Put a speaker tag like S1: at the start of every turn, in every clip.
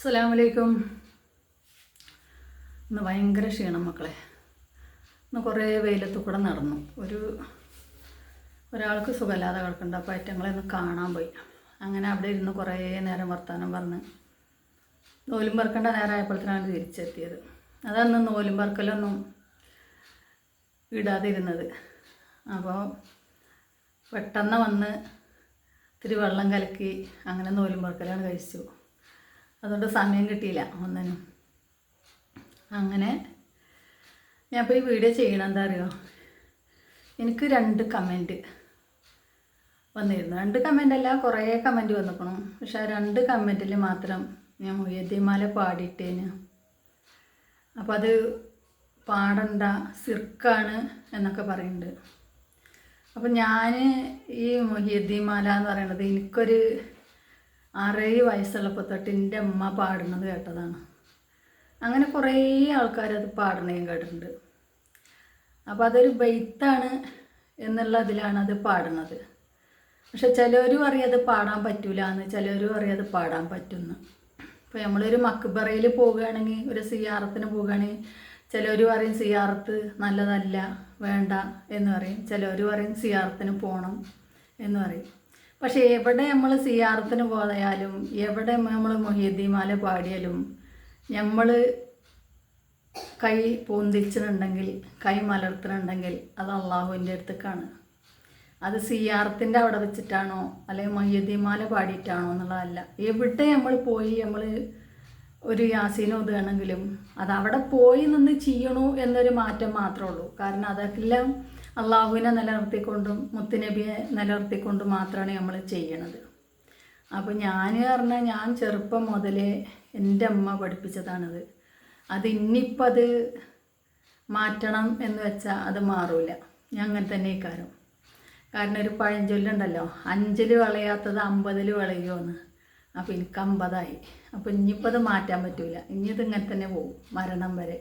S1: അസ്സലാമലൈക്കും. ഇന്ന് ഭയങ്കര ക്ഷീണം മക്കളെ. ഇന്ന് കുറേ വെയിലത്ത് കൂടെ നടന്നു. ഒരു ഒരാൾക്ക് സുഖമില്ലാതെ കിടക്കുന്നുണ്ട്. അപ്പോൾ അറ്റങ്ങളെ ഒന്ന് കാണാൻ പോയി. അങ്ങനെ അവിടെ ഇരുന്ന് കുറേ നേരം വർത്തമാനം പറഞ്ഞ് നോലും പറക്കേണ്ട നേരമായപ്പോഴത്തേനാണ് തിരിച്ചെത്തിയത്. അതന്ന് നോലും പറക്കലൊന്നും ഇടാതിരുന്നത്. അപ്പോൾ പെട്ടെന്ന് വന്ന് ഇത്തിരി വെള്ളം കലക്കി അങ്ങനെ നോലും പറക്കലാണ് കഴിച്ചു. അതുകൊണ്ട് സമയം കിട്ടിയില്ല ഒന്നിനും. അങ്ങനെ ഞാൻ ഇപ്പോൾ ഈ വീഡിയോ ചെയ്യണം എന്താ അറിയോ? എനിക്ക് രണ്ട് കമന്റ് വന്നിരുന്നു. രണ്ട് കമന്റ് അല്ല കുറേ കമന്റ് വന്നിക്കണം പക്ഷെ ആ രണ്ട് കമന്റിൽ മാത്രം ഞാൻ മൊയ്യദ്യമാല പാടിയിട്ടേന്. അപ്പോൾ അത് പാടണ്ട സിർക്കാണ് എന്നൊക്കെ പറയുന്നുണ്ട്. അപ്പം ഞാൻ ഈ മൊഹിയദ്ദീമാല എന്ന് പറയുന്നത് എനിക്കൊരു ആറേഴ് വയസ്സുള്ളപ്പോൾ തൊട്ട് എന്റെ അമ്മ പാടുന്നത് കേട്ടതാണ്. അങ്ങനെ കുറേ ആൾക്കാർ അത് പാടണേയും കേട്ടിട്ടുണ്ട്. അപ്പോൾ അതൊരു ബെയ്ത്താണ് എന്നുള്ള അതിലാണ് അത് പാടുന്നത്. പക്ഷെ ചിലവർ പറയും അത് പാടാൻ പറ്റൂല എന്ന് ചിലവർ പറയും അത് പാടാൻ പറ്റുന്നു. ഇപ്പോൾ നമ്മളൊരു മക്ബറയിൽ പോവുകയാണെങ്കിൽ ഒരു സിയാറത്തിന് പോവുകയാണെങ്കിൽ ചിലവർ പറയും സിയാറത്ത് നല്ലതല്ല വേണ്ട എന്ന് പറയും. ചിലവർ പറയും സിയാറത്തിന് പോകണം എന്ന് പറയും. പക്ഷേ എവിടെ നമ്മൾ സിയാറത്തിന് പോയാലും എവിടെ നമ്മൾ മൊഹിയദ്ദീമാല പാടിയാലും നമ്മൾ കൈ പൊന്തിച്ചിട്ടുണ്ടെങ്കിൽ കൈ മലർത്തുന്നുണ്ടെങ്കിൽ അത് അള്ളാഹുവിന്റെ അടുത്തേക്കാണ്. അത് സിയാറത്തിന്റെ അവിടെ വെച്ചിട്ടാണോ അല്ലെങ്കിൽ മൊയ്യദ്ദീമാല പാടിയിട്ടാണോ എന്നുള്ളതല്ല. എവിടെ നമ്മൾ പോയി നമ്മൾ ഒരു യാസീൻ ഓതുകയാണെങ്കിലും അത് അവിടെ പോയി നിന്ന് ചെയ്യണു എന്നൊരു മാറ്റം മാത്രമേ ഉള്ളൂ. കാരണം അതെല്ലാം അള്ളാഹുവിനെ നിലനിർത്തിക്കൊണ്ടും മുത്തുനബിയെ നിലനിർത്തിക്കൊണ്ടും മാത്രമാണ് നമ്മൾ ചെയ്യണത്. അപ്പോൾ ഞാൻ പറഞ്ഞാൽ ഞാൻ ചെറുപ്പം മുതലേ എന്റെ അമ്മ പഠിപ്പിച്ചതാണത്. അത് ഇനിയിപ്പോൾ അത് മാറ്റണം എന്ന് വെച്ചാൽ അത് മാറൂല. ഞാൻ അങ്ങനെ തന്നെ ഇക്കാരം കാരണം ഒരു പഴഞ്ചൊല്ലുണ്ടല്ലോ അഞ്ചിൽ വിളയാത്തത് അമ്പതിൽ വിളയുമെന്ന് അപ്പോൾ എനിക്ക് അമ്പതായി. അപ്പോൾ ഇനിയിപ്പോൾ അത് മാറ്റാൻ പറ്റില്ല ഇനി ഇത് ഇങ്ങനെ തന്നെ പോകും മരണം വരെ.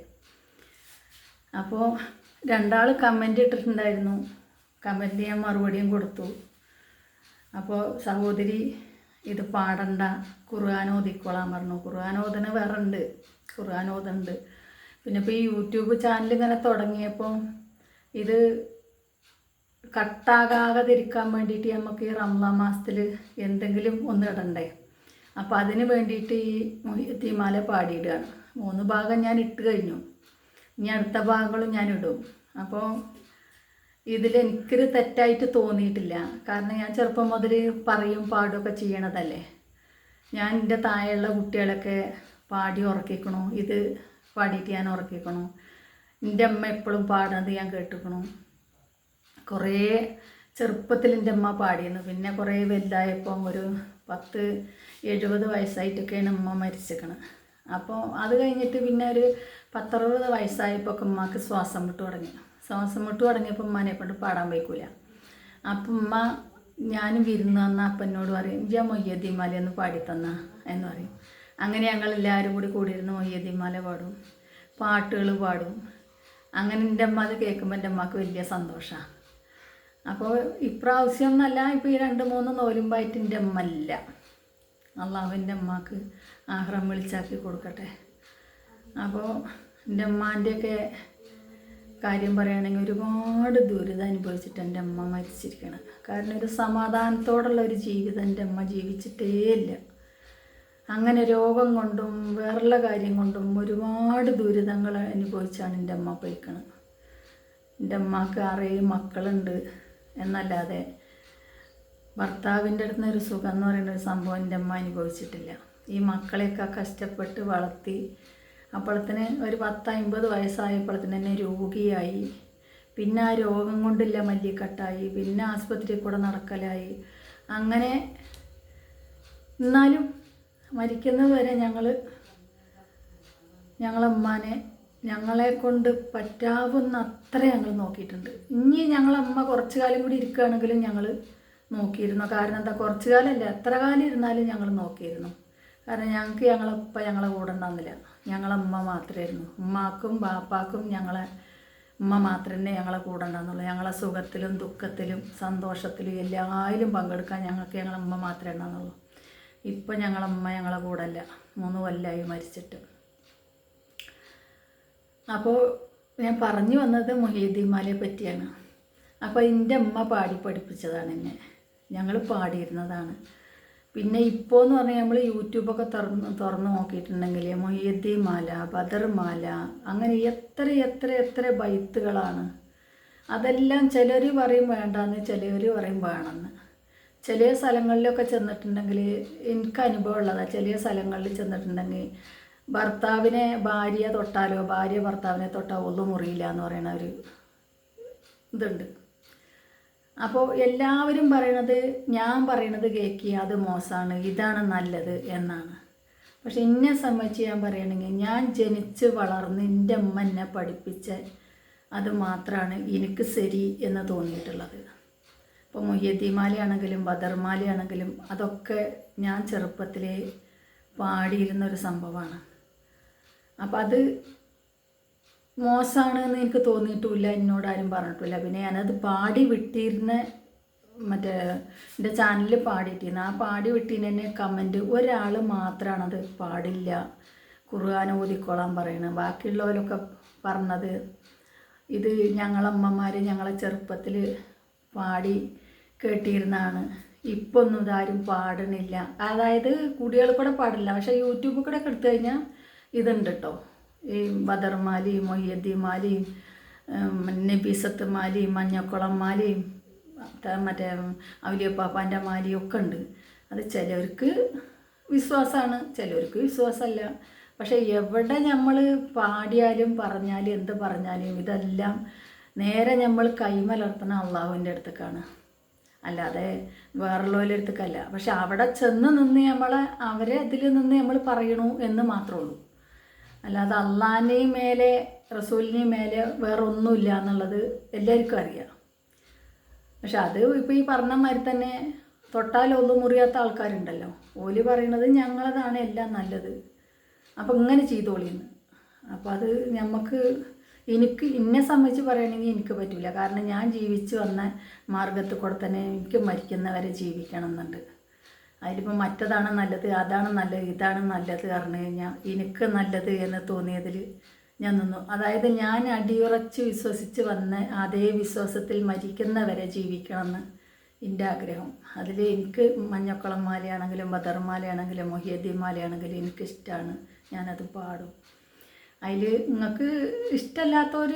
S1: അപ്പോൾ രണ്ടാൾ കമന്റ് ഇട്ടിട്ടുണ്ടായിരുന്നു. കമന്റ് ഞാൻ മറുപടിയും കൊടുത്തു. അപ്പോൾ സഹോദരി ഇത് പാടണ്ട. ഖുർആൻ ഓതിക്കോളാം പറഞ്ഞു. ഖുർആൻ ഓതന വേറെ ഉണ്ട്. ഖുർആൻ ഓതുന്നുണ്ട് പിന്നെ ഇപ്പോൾ ഈ യൂട്യൂബ് ചാനൽ ഇങ്ങനെ തുടങ്ങിയപ്പോൾ ഇത് കട്ടാകാതിരിക്കാൻ വേണ്ടിയിട്ട് നമുക്ക് ഈ റംസാൻ മാസത്തിൽ എന്തെങ്കിലും ഒന്ന് ഇടണ്ടേ? അപ്പോൾ അതിന് വേണ്ടിയിട്ട് ഈ തീമാല പാടിയിടുകയാണ്. മൂന്ന് ഭാഗം ഞാൻ ഇട്ട് കഴിഞ്ഞു. ഇനി അടുത്ത ഭാഗങ്ങളും ഞാൻ ഇടും അപ്പോൾ ഇതിൽ എനിക്കൊരു തെറ്റായിട്ട് തോന്നിയിട്ടില്ല. കാരണം ഞാൻ ചെറുപ്പം മുതൽ പറയും പാടുമൊക്കെ ചെയ്യണതല്ലേ. ഞാൻ എന്റെ താഴെയുള്ള കുട്ടികളൊക്കെ പാടി ഉറക്കിക്കണു. ഇത് പാടിയിട്ട് ഞാൻ ഉറക്കിക്കണു. എന്റെ അമ്മ എപ്പോഴും പാടുന്നത് ഞാൻ കേട്ടിക്കണു. കുറേ ചെറുപ്പത്തിൽ എന്റെ അമ്മ പാടിയിരുന്നു. പിന്നെ കുറേ വലുതായപ്പം ഒരു പത്ത് എഴുപത് വയസ്സായിട്ടൊക്കെയാണ് അമ്മ മരിച്ചിരിക്കണത്. അപ്പോൾ അത് കഴിഞ്ഞിട്ട് പിന്നെ ഒരു പത്തറുപത് വയസ്സായപ്പോൾ ഒക്കെ ഉമ്മക്ക് ശ്വാസം മുട്ട് തുടങ്ങി. ശ്വാസം മുട്ട് തുടങ്ങിയപ്പോൾ ഉമ്മാനെ കൊണ്ട് പാടാൻ വയ്ക്കൂല. അപ്പം ഉമ്മ ഞാൻ വിരുന്ന് വന്ന അപ്പനോട് പറയും ഞാൻ മൊയ്യദ്ദിമാല ഒന്ന് പാടിത്തന്ന എന്ന് പറയും. അങ്ങനെ ഞങ്ങൾ എല്ലാവരും കൂടി കൂടിയിരുന്ന് മൊയ്യദ്ദിമാല പാടും. പാട്ടുകൾ പാടും. അങ്ങനെ എന്റെ അമ്മ അത് കേൾക്കുമ്പോൾ എന്റെ അമ്മയ്ക്ക് വലിയ സന്തോഷമാണ് അപ്പോൾ ഇപ്രാവശ്യം എന്നല്ല ഇപ്പോൾ ഈ രണ്ട് മൂന്ന് നോലുമ്പായിട്ട് എന്റെ അമ്മ ഇല്ല. അള്ളാഹുവിന്റെ അമ്മയ്ക്ക് ആഹ്റം വിളിച്ചാക്കി കൊടുക്കട്ടെ. അപ്പോൾ എന്റെ അമ്മാന്റെയൊക്കെ കാര്യം പറയുകയാണെങ്കിൽ ഒരുപാട് ദുരിതം അനുഭവിച്ചിട്ട് എന്റെ അമ്മ മരിച്ചിരിക്കണം കാരണം ഒരു സമാധാനത്തോടുള്ള ഒരു ജീവിതം എന്റെ അമ്മ ജീവിച്ചിട്ടേ ഇല്ല. അങ്ങനെ രോഗം കൊണ്ടും വേറുള്ള കാര്യം കൊണ്ടും ഒരുപാട് ദുരിതങ്ങൾ അനുഭവിച്ചാണ് എന്റെ അമ്മ പോയിക്കണത് എന്റെ അമ്മയ്ക്ക് ആറേഴ് മക്കളുണ്ട് എന്നല്ലാതെ ഭർത്താവിന്റെ അടുത്ത് ഒരു സുഖം എന്ന് പറയുന്ന ഒരു സംഭവം എന്റെ അമ്മ അനുഭവിച്ചിട്ടില്ല. ഈ മക്കളെയൊക്കെ കഷ്ടപ്പെട്ട് വളർത്തി അപ്പോഴത്തിന് ഒരു പത്ത് അമ്പത് വയസ്സായപ്പോഴത്തിന് തന്നെ രോഗിയായി. പിന്നെ ആ രോഗം കൊണ്ടില്ല മല്ലിക്കട്ടായി പിന്നെ ആസ്പത്രിയിൽ കൂടെ നടക്കലായി. അങ്ങനെ എന്നാലും മരിക്കുന്നത് വരെ ഞങ്ങൾ ഞങ്ങളമ്മാനെ ഞങ്ങളെ കൊണ്ട് പറ്റാവുന്ന അത്ര ഞങ്ങൾ നോക്കിയിട്ടുണ്ട്. ഇനി ഞങ്ങളമ്മ കുറച്ച് കാലം കൂടി ഇരിക്കുകയാണെങ്കിലും ഞങ്ങൾ നോക്കിയിരുന്നു. കാരണം എന്താ കുറച്ച് കാലമല്ല എത്ര കാലം ഇരുന്നാലും ഞങ്ങൾ നോക്കിയിരുന്നു. കാരണം ഞങ്ങൾക്ക് ഞങ്ങളപ്പ ഞങ്ങളെ കൂടെ ഉണ്ടാകുന്നില്ല ഞങ്ങളമ്മ മാത്രമായിരുന്നു ഉമ്മാക്കും ബാപ്പാക്കും ഞങ്ങളെ ഉമ്മ മാത്രമേ ഞങ്ങളെ കൂടെ ഉണ്ടാകുന്നുള്ളൂ ഞങ്ങളെ സുഖത്തിലും ദുഃഖത്തിലും സന്തോഷത്തിലും എല്ലായാലും പങ്കെടുക്കാൻ ഞങ്ങൾക്ക് ഞങ്ങളെ ഉമ്മ മാത്രമേ ഉണ്ടാകുന്നുള്ളൂ ഇപ്പം ഞങ്ങളമ്മ ഞങ്ങളെ കൂടെ അല്ല. മൂന്ന് കൊല്ലമായി മരിച്ചിട്ട്. അപ്പോൾ ഞാൻ പറഞ്ഞു വന്നത് മൊഹീദ്ദീമാലയെ പറ്റിയാണ്. അപ്പോൾ എന്റെ അമ്മ പാടി പഠിപ്പിച്ചതാണ് എന്നെ. ഞങ്ങൾ പാടിയിരുന്നതാണ്. പിന്നെ ഇപ്പോൾ എന്ന് പറഞ്ഞാൽ നമ്മൾ യൂട്യൂബൊക്കെ തുറന്ന് തുറന്ന് നോക്കിയിട്ടുണ്ടെങ്കിൽ മൊയ്യദ്ദി മാല ബദർമാല അങ്ങനെ എത്ര എത്ര എത്ര ബൈത്തുകളാണ്. അതെല്ലാം ചിലർ പറയും വേണ്ടെന്ന് ചിലർ പറയും വേണമെന്ന് ചില സ്ഥലങ്ങളിലൊക്കെ ചെന്നിട്ടുണ്ടെങ്കിൽ എനിക്ക് അനുഭവം ഉള്ളതാണ് ചില സ്ഥലങ്ങളിൽ ചെന്നിട്ടുണ്ടെങ്കിൽ ഭർത്താവിനെ ഭാര്യ തൊട്ടാലോ ഭാര്യ ഭർത്താവിനെ തൊട്ടാൽ ഒന്നും മുറിയില്ല എന്ന് പറയുന്ന ഒരു ഇതുണ്ട്. അപ്പോൾ എല്ലാവരും പറയണത് ഞാൻ പറയണത് കേൾക്കുക അത് മോശമാണ് ഇതാണ് നല്ലത് എന്നാണ്. പക്ഷെ എന്നെ സംബന്ധിച്ച് ഞാൻ പറയണമെങ്കിൽ ഞാൻ ജനിച്ച് വളർന്ന് എന്റെ അമ്മ എന്നെ പഠിപ്പിച്ച അത് മാത്രമാണ് എനിക്ക് ശരി എന്ന് തോന്നിയിട്ടുള്ളത്. ഇപ്പോൾ മൊയ്യദ്ദിമാലയാണെങ്കിലും ബദർമാലയാണെങ്കിലും അതൊക്കെ ഞാൻ ചെറുപ്പത്തിലേ പാടിയിരുന്ന ഒരു സംഭവമാണ്. അപ്പം അത് മോശമാണ് എന്ന് എനിക്ക് തോന്നിയിട്ടുമില്ല എന്നോട് ആരും പറഞ്ഞിട്ടില്ല. പിന്നെ ഞാനത് പാടി വിട്ടിരുന്ന മറ്റേ എന്റെ ചാനലിൽ പാടിയിട്ടിരുന്നു ആ പാടി വിട്ടീന് കമന്റ് ഒരാൾ മാത്രമാണ് അത് പാടില്ല. ഖുർആൻ ഓതിക്കോളാൻ പറയണത് ബാക്കിയുള്ളവരൊക്കെ പറഞ്ഞത് ഇത് ഞങ്ങളമ്മമാർ ഞങ്ങളെ ചെറുപ്പത്തിൽ പാടി കേട്ടിരുന്നാണ് ഇപ്പോൾ ഒന്നും ഇതാരും പാടണില്ല. അതായത് കുടികൾ കൂടെ പാടില്ല. പക്ഷേ യൂട്യൂബിൽ കൂടെ ഒക്കെ എടുത്തു കഴിഞ്ഞാൽ ഇതുണ്ട് കേട്ടോ ഈ ബദർമാലയും മൊയ്യദ്ദിമാലയും നബീസത്ത് മാലയും മഞ്ഞക്കുളം മാലയും മറ്റേ അവലിയപ്പാപ്പാന്റെ മാലയും ഒക്കെ ഉണ്ട്. അത് ചിലവർക്ക് വിശ്വാസമാണ് ചിലവർക്ക് വിശ്വാസമല്ല. പക്ഷേ എവിടെ നമ്മൾ പാടിയാലും പറഞ്ഞാലും എന്ത് പറഞ്ഞാലും ഇതെല്ലാം നേരെ നമ്മൾ കൈമലർത്തുന്ന അള്ളാഹുവിന്റെ അടുത്തേക്കാണ്. അല്ലാതെ വേറുള്ളവരുടെ അടുത്തേക്കല്ല. പക്ഷെ അവിടെ ചെന്ന് നിന്ന് നമ്മളെ അവരെ അതിൽ നിന്ന് നമ്മൾ പറയണു എന്ന് മാത്രമേ ഉള്ളൂ. അല്ലാതെ അള്ളാഹിനെയും മേലെ റസൂലിനെയും മേലെ വേറെ ഒന്നുമില്ല എന്നുള്ളത് എല്ലാവർക്കും അറിയാം. പക്ഷെ അത് ഇപ്പോൾ ഈ പറഞ്ഞ മാതിരി തന്നെ തൊട്ടാൽ ഒന്നും മുറിയാത്ത ആൾക്കാരുണ്ടല്ലോ. ഓൽ പറയണത് ഞങ്ങളതാണ് എല്ലാം നല്ലത്. അപ്പോൾ ഇങ്ങനെ ചെയ്തോളിന്ന് അപ്പോൾ അത് നമുക്ക് എനിക്ക് എന്നെ സംബന്ധിച്ച് പറയുകയാണെങ്കിൽ എനിക്ക് പറ്റില്ല കാരണം ഞാൻ ജീവിച്ചു വന്ന മാർഗത്തിൽ കൂടെ തന്നെ എനിക്ക് മരിക്കുന്നവരെ ജീവിക്കണം എന്നുണ്ട്. അതിലിപ്പോൾ മറ്റതാണ് നല്ലത് അതാണ് നല്ലത് ഇതാണ് നല്ലത് പറഞ്ഞു കഴിഞ്ഞാൽ എനിക്ക് നല്ലത് എന്ന് തോന്നിയതിൽ ഞാൻ നിന്നു. അതായത് ഞാൻ അടിയുറച്ച് വിശ്വസിച്ച് വന്ന് അതേ വിശ്വാസത്തിൽ മരിക്കുന്നവരെ ജീവിക്കണമെന്ന് എന്റെ ആഗ്രഹം. അതിൽ എനിക്ക് മഞ്ഞക്കുളം മാലയാണെങ്കിലും ബദർമാലയാണെങ്കിലും മൊഹിയദ്ദീൻ മാലയാണെങ്കിലും എനിക്കിഷ്ടമാണ് ഞാനത് പാടും. അതിൽ നിങ്ങൾക്ക് ഇഷ്ടമല്ലാത്തവർ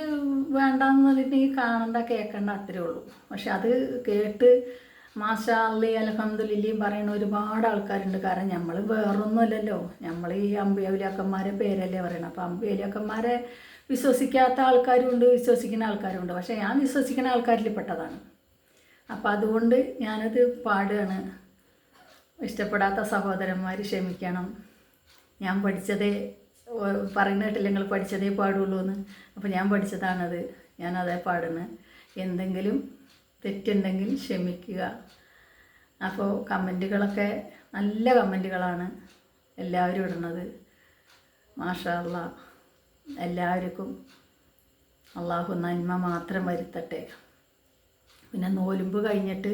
S1: വേണ്ടാന്നുണ്ടെങ്കിൽ കാണണ്ട കേൾക്കണ്ട അത്രേ ഉള്ളൂ. പക്ഷെ അത് കേട്ട് മാഷാ അള്ളി അലഹമ്മദില്ലിയും പറയുന്ന ഒരുപാട് ആൾക്കാരുണ്ട്. കാരണം നമ്മൾ വേറൊന്നുമല്ലല്ലോ. നമ്മൾ ഈ അമ്പിയവലിയാക്കന്മാരെ പേരല്ലേ പറയണം. അപ്പോൾ അമ്പിയലിയാക്കന്മാരെ വിശ്വസിക്കാത്ത ആൾക്കാരുണ്ട് വിശ്വസിക്കുന്ന ആൾക്കാരുണ്ട്. പക്ഷേ ഞാൻ വിശ്വസിക്കുന്ന ആൾക്കാരിൽ പെട്ടതാണ്. അപ്പം അതുകൊണ്ട് ഞാനത് പാടുകയാണ് ഇഷ്ടപ്പെടാത്ത സഹോദരന്മാർ ക്ഷമിക്കണം. ഞാൻ പഠിച്ചതേ പറയുന്ന കേട്ടില്ല നിങ്ങൾ പഠിച്ചതേ പാടുള്ളൂ എന്ന് അപ്പോൾ ഞാൻ പഠിച്ചതാണത്. ഞാനതേ പാടുന്നത് എന്തെങ്കിലും തെറ്റുണ്ടെങ്കിൽ ക്ഷമിക്കുക. അപ്പോൾ കമന്റുകളൊക്കെ നല്ല കമന്റുകളാണ് എല്ലാവരും ഇടുന്നത്. മാഷാ അല്ലാ എല്ലാവർക്കും അള്ളാഹു നന്മ മാത്രം വരുത്തട്ടെ. പിന്നെ നോലുമ്പ് കഴിഞ്ഞിട്ട്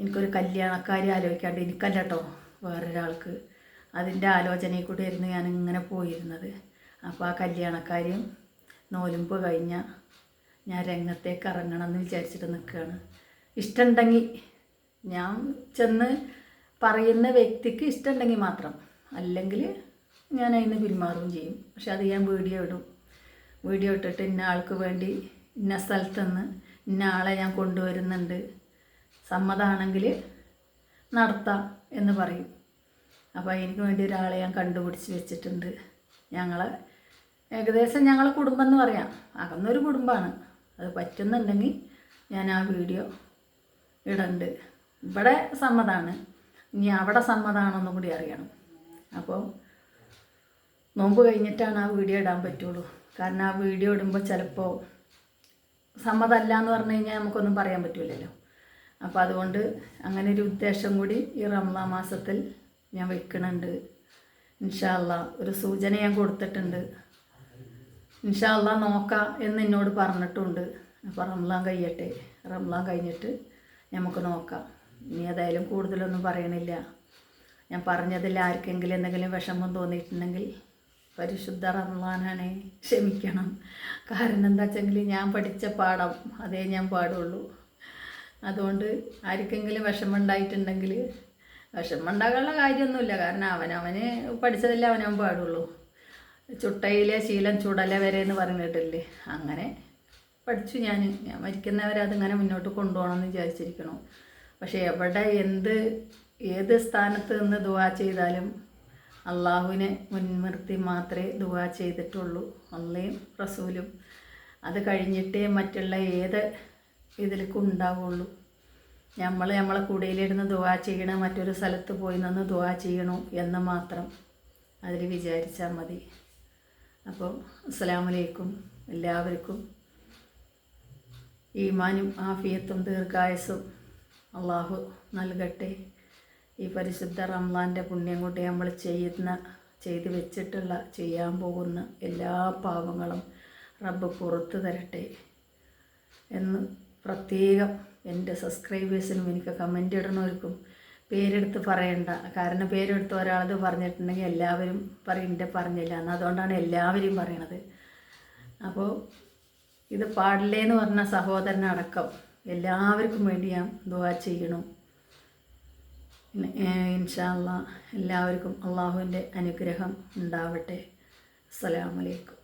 S1: എനിക്കൊരു കല്യാണക്കാരി ആലോചിക്കാണ്ട് എനിക്കല്ല കേട്ടോ വേറൊരാൾക്ക്. അതിന്റെ ആലോചനയിൽ കൂടി ആയിരുന്നു ഞാനിങ്ങനെ പോയിരുന്നത്. അപ്പോൾ ആ കല്യാണക്കാരിയും നോലുമ്പ് കഴിഞ്ഞാൽ ഞാൻ രംഗത്തേക്ക് ഇറങ്ങണം എന്ന് വിചാരിച്ചിട്ട് നിൽക്കുകയാണ്. ഇഷ്ടമുണ്ടെങ്കിൽ ഞാൻ ചെന്ന് പറയുന്ന വ്യക്തിക്ക് ഇഷ്ടമുണ്ടെങ്കിൽ മാത്രം. അല്ലെങ്കിൽ ഞാൻ അതിന് പിന്മാറുകയും ചെയ്യും. പക്ഷെ അത് ഞാൻ വീഡിയോ ഇടും. വീഡിയോ ഇട്ടിട്ട് ഇന്ന ആൾക്ക് വേണ്ടി ഇന്ന സ്ഥലത്തുനിന്ന് ഇന്ന ആളെ ഞാൻ കൊണ്ടുവരുന്നുണ്ട്. സമ്മതമാണെങ്കിൽ നടത്താം എന്ന് പറയും. അപ്പോൾ എനിക്ക് വേണ്ടി ഒരാളെ ഞാൻ കണ്ടുപിടിച്ച് വെച്ചിട്ടുണ്ട്. ഞങ്ങൾ ഏകദേശം ഞങ്ങളെ കുടുംബം എന്ന് പറയാം. അകന്നൊരു കുടുംബമാണ്. അത് പറ്റുന്നുണ്ടെങ്കിൽ ഞാൻ ആ വീഡിയോ ഇടണ്ട്. ഇവിടെ സമ്മതമാണ് ഇനി അവിടെ സമ്മതമാണെന്നും കൂടി അറിയണം. അപ്പോൾ നോമ്പ് കഴിഞ്ഞിട്ടാണ് ആ വീഡിയോ ഇടാൻ പറ്റുള്ളൂ. കാരണം ആ വീഡിയോ ഇടുമ്പോൾ ചിലപ്പോൾ സമ്മതമല്ല എന്ന് പറഞ്ഞു കഴിഞ്ഞാൽ നമുക്കൊന്നും പറയാൻ പറ്റില്ലല്ലോ. അപ്പോൾ അതുകൊണ്ട് അങ്ങനെ ഒരു ഉദ്ദേശം കൂടി ഈ റംലാ മാസത്തിൽ ഞാൻ വെക്കണുണ്ട്. ഇൻഷാല്ല ഒരു സൂചന ഞാൻ കൊടുത്തിട്ടുണ്ട്. ഇൻഷാല്ല നോക്കാം എന്ന് എന്നോട് പറഞ്ഞിട്ടുണ്ട്. അപ്പോൾ റംലാൻ കഴിയട്ടെ. റംലാൻ കഴിഞ്ഞിട്ട് നമുക്ക് നോക്കാം. ഇനി ഏതായാലും കൂടുതലൊന്നും പറയണില്ല. ഞാൻ പറഞ്ഞതിൽ ആർക്കെങ്കിലും എന്തെങ്കിലും വിഷമം തോന്നിയിട്ടുണ്ടെങ്കിൽ പരിശുദ്ധ റംലാനാണ് ക്ഷമിക്കണം. കാരണം എന്താ വെച്ചെങ്കിൽ ഞാൻ പഠിച്ച പാഠം അതേ ഞാൻ പാടുള്ളൂ. അതുകൊണ്ട് ആർക്കെങ്കിലും വിഷമം ഉണ്ടായിട്ടുണ്ടെങ്കിൽ വിഷമം ഉണ്ടാകാനുള്ള കാര്യമൊന്നുമില്ല. കാരണം അവനവന് പഠിച്ചതല്ലേ അവനവൻ പാടുള്ളൂ. ചുട്ടയിലെ ശീലം ചുടല വരെ എന്ന് പറഞ്ഞിട്ടില്ലേ അങ്ങനെ പഠിച്ചു ഞാൻ. ഞാൻ മരിക്കുന്നവരെ അതിങ്ങനെ മുന്നോട്ട് കൊണ്ടുപോകണം എന്ന് വിചാരിച്ചിരിക്കണു. പക്ഷേ എവിടെ എന്ത് ഏത് സ്ഥാനത്ത് നിന്ന് ദുവാ ചെയ്താലും അള്ളാഹുവിനെ മുൻനിർത്തി മാത്രമേ ദുവാ ചെയ്തിട്ടുള്ളൂ. അള്ളയും റസൂലും. അത് കഴിഞ്ഞിട്ടേ മറ്റുള്ള ഏത് ഇതിലേക്കും ഉണ്ടാവുള്ളൂ. നമ്മൾ നമ്മളെ കൂടയിലിരുന്ന് ദുവാ ചെയ്യണം മറ്റൊരു സ്ഥലത്ത് പോയി നിന്ന് ദുവാ ചെയ്യണു എന്ന് മാത്രം അതിൽ വിചാരിച്ചാൽ മതി. അപ്പോൾ അസ്സലാമലൈക്കും എല്ലാവർക്കും ഈമാനും ആഫിയത്തും ദീർഘായുസും അള്ളാഹു നൽകട്ടെ. ഈ പരിശുദ്ധ റംലാന്റെ പുണ്യം കൊണ്ട് നമ്മൾ ചെയ്യുന്ന ചെയ്തു വെച്ചിട്ടുള്ള ചെയ്യാൻ പോകുന്ന എല്ലാ പാവങ്ങളും റബ്ബ് പുറത്തു തരട്ടെ എന്ന് പ്രത്യേകം എന്റെ സബ്സ്ക്രൈബേഴ്സിനും എനിക്ക് കമന്റ് ഇടണവർക്കും പേരെടുത്ത് പറയണ്ട. കാരണം പേരെടുത്ത് ഒരാളത് പറഞ്ഞിട്ടുണ്ടെങ്കിൽ എല്ലാവരും പറയണ്ട പറഞ്ഞില്ല. എന്ന് അതുകൊണ്ടാണ് എല്ലാവരും പറയണത്. അപ്പോൾ ഇത് പാടില്ലേ എന്ന് പറഞ്ഞ സഹോദരനടക്കം എല്ലാവർക്കും വേണ്ടി ഞാൻ ദുവാ ചെയ്യണം. ഇൻഷാല്ല എല്ലാവർക്കും അള്ളാഹുവിന്റെ അനുഗ്രഹം ഉണ്ടാവട്ടെ. അസ്സലാമലൈക്കും